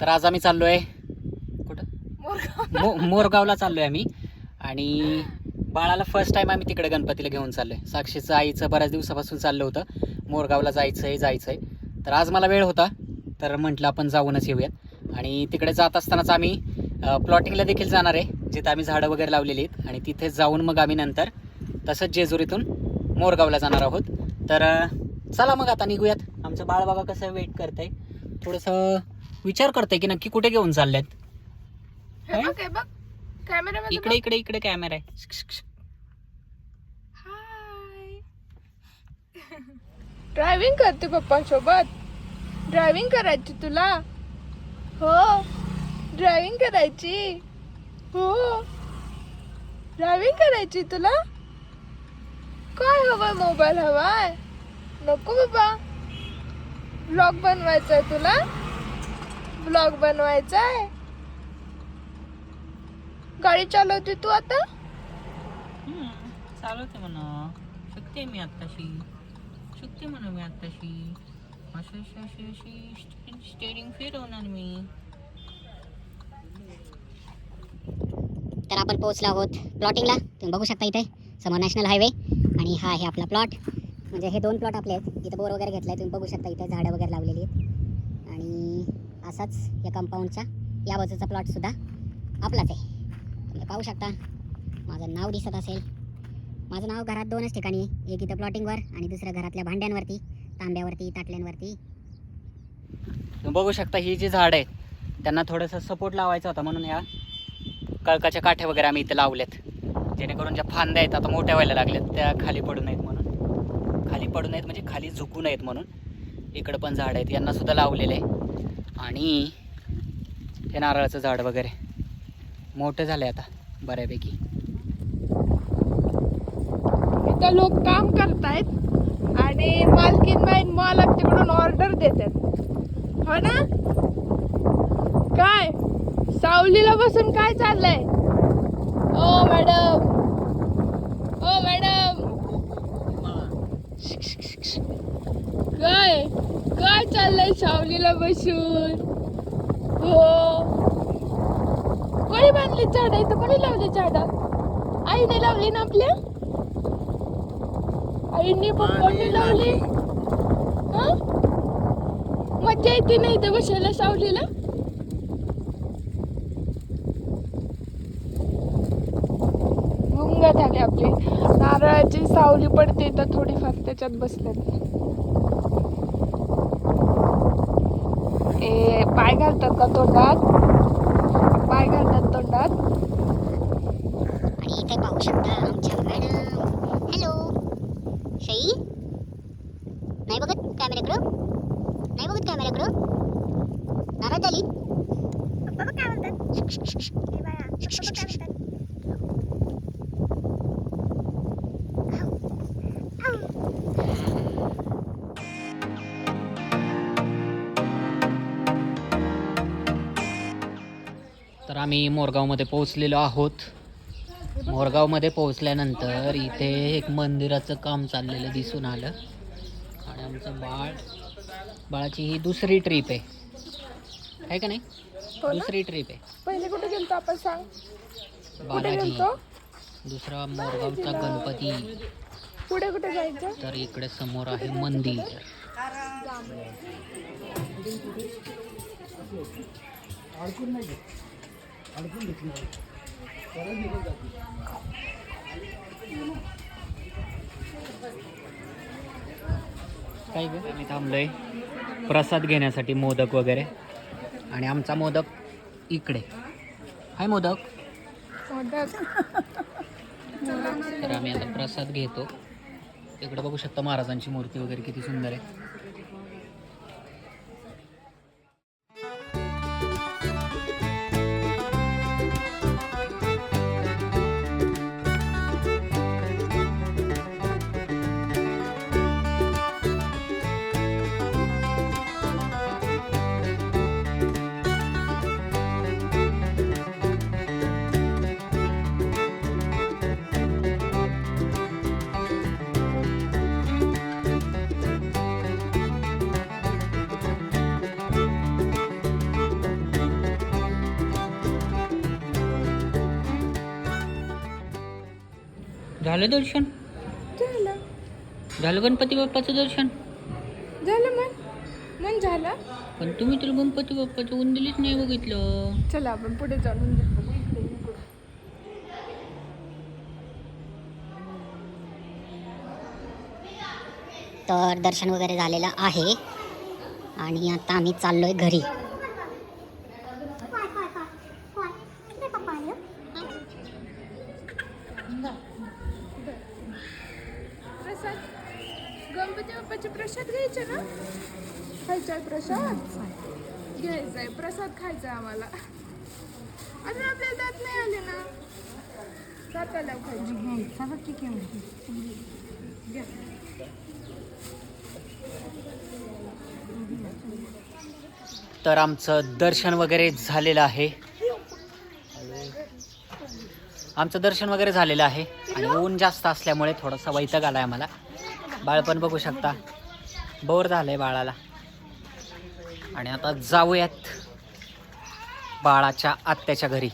तर आज आम्ही चाललोय कुठं? मो मोरगावला चाललोय आम्ही. आणि बाळाला फर्स्ट टाइम आम्ही तिकडे गणपतीला घेऊन चाललोय. साक्षीचं आईचं बऱ्याच दिवसापासून चाललं होतं. मोरगावला जायचंय जायचंय. तर आज मला वेळ होता. तर म्हटलं आपण जाऊनच येऊयात. आणि तिकडे जात असतानाच आम्ही प्लॉटिंगला देखील जाणार आहे. जिथं आम्ही झाडं वगैरे लावलेली आहेत. आणि तिथे जाऊन मग आम्ही नंतर तसंच जेजुरीतून मोरगावला जाणार आहोत. तर चला मग आता निघूयात. आमचं बाळ बघा कसं वेट करतंय थोडंसं विचार करतंय की नक्की कुठे घेऊन चाललेत हे बघ हे? इकडे इकडे इकडे कॅमेरा आहे. श्क, श्क, श्क. हाय ड्रायव्हिंग करते पप्पा सोबत ड्रायव्हिंग करायची तुला? हो. ड्रायव्हिंग करायची? हो. ड्रायव्हिंग करायची तुला? काय हवंय मोबाईल हवाय? नको बाबा. ब्लॉग बनवायचा आहे तुला? ब्लॉग बनवायचा आहे. गाडी चालवते तू आता? चालवते म्हणा. शिकते मी आत्ताशी. शिकते म्हणा मी आत्ताशी. अशी अशी अशी अशी स्टेरिंग फिरवणार मी. तर आपण पोहोचलो आहोत प्लॉटिंगला तुम्ही बघू शकता इथे समोर नॅशनल हायवे आणि हा आहे आपला प्लॉट म्हणजे हे दोन प्लॉट आपले आहेत. इथं बोर वगैरे घेतलाय. तुम्ही बघू शकता इथे झाडं वगैरे लावलेली आहेत. आणि असाच या कंपाऊंडचा या बाजूचा प्लॉटसुद्धा आपलाच आहे. तुम्ही पाहू शकता माझं नाव दिसत असेल. माझं नाव घरात दोनच ठिकाणी एक इथं प्लॉटिंगवर आणि दुसरं घरातल्या भांड्यांवरती तांब्यावरती ताटल्यांवरती. बघू शकता ही जी झाड आहेत त्यांना थोडंसं सपोर्ट लावायचा होता म्हणून या कळकाच्या काठ्या वगैरे आम्ही इथे लावल्यात जेणेकरून ज्या फांद्या आहेत आता मोठ्या व्हायला लागल्यात त्या खाली पडू नयेत म्हणून. खाली पडू नयेत म्हणजे खाली झुकू नयेत म्हणून. इकडं पण झाड आहेत यांनासुद्धा लावलेले लावलेलं आहे. आणि हे नारळाचं झाड वगैरे. मोठं झालं आता बऱ्यापैकी. इथं लोक काम करतायत आणि मालकीन बाई मालक तिकडून ऑर्डर देतात. हो ना? काय? सावलीला बसून काय चाललंय? ओ मॅडम. ओ मॅडम. काय? चाललंय सावलीला बसून. हो. कोणी बांधली झाड? इथं कोणी लावली झाड? आईने लावली ना आपल्या? आईने पप्पांनी लावली. हं? मज्जा येते नाही इथं बसायला सावलीला? गुंग झाले आपले. नारळाची सावली पडते तर थोडीफार त्याच्यात बसल्यात. ए पाय घालतात का तोंडात? पाय घालतात तोंडात? आणि इथे पाहू शकता आमच्या मॅडम. हॅलो शई? नाही बघत कॅमेऱ्याकडं नाही बघत कॅमेऱ्याकडं नाराज झाली पप्पा काय म्हणतात? आम्ही मोरगावमध्ये पोहोचलेलो आहोत. मोरगावमध्ये पोहोचल्यानंतर इथे एक मंदिराचं काम चाललेलं दिसून आलं. आणि आमचं बाळ बाळाची ही दुसरी ट्रिप आहे. आहे का नाही? हो? दुसरी ट्रिप आहे. पहिले कुठे गेलतो आपण सांग? कुठे बालाजी दुसरा मोरगावचा गणपती. पुढे कुठे जायचं? तर इकडे समोर आहे मंदिर. काय ग? आम्ही थांबलोय प्रसाद घेण्यासाठी मोदक वगैरे. आणि आमचा मोदक इकडे. हाय मोदक. तर आम्ही आता प्रसाद घेतो. इकडे बघू शकता महाराजांची मूर्ती वगैरे किती सुंदर आहे. झालं दर्शन? झालं. झालं गणपती बाप्पाचं दर्शन? झालं मन. मन झालं. पण तुम्ही तर गणपती बाप्पाचं उंदिलीच नाही बघितलं. चला आपण पुढे जाऊन बघू. तर दर्शन वगैरे झालेलं आहे. आणि आता आम्ही चाललोय घरी प्रसाद गणपती बाप्पाचे प्रसाद घ्यायचे ना खायचा आहे प्रसाद? घ्यायचा आहे. प्रसाद खायचा आहे आम्हाला. अरे आपल्याला दात नाही आले ना. दात आल्यावर खायचे. घ्या. तर आमचं दर्शन वगैरे झालेलं आहे. आमचं दर्शन वगैरे झालेलं आहे. आणि ऊन जास्त असल्यामुळे थोडासा वैताग आलाय आम्हाला. बाळ पण बघू शकता. बोर झालंय बाळाला. आणि आता जाऊयात बाळाच्या आत्याच्या घरी.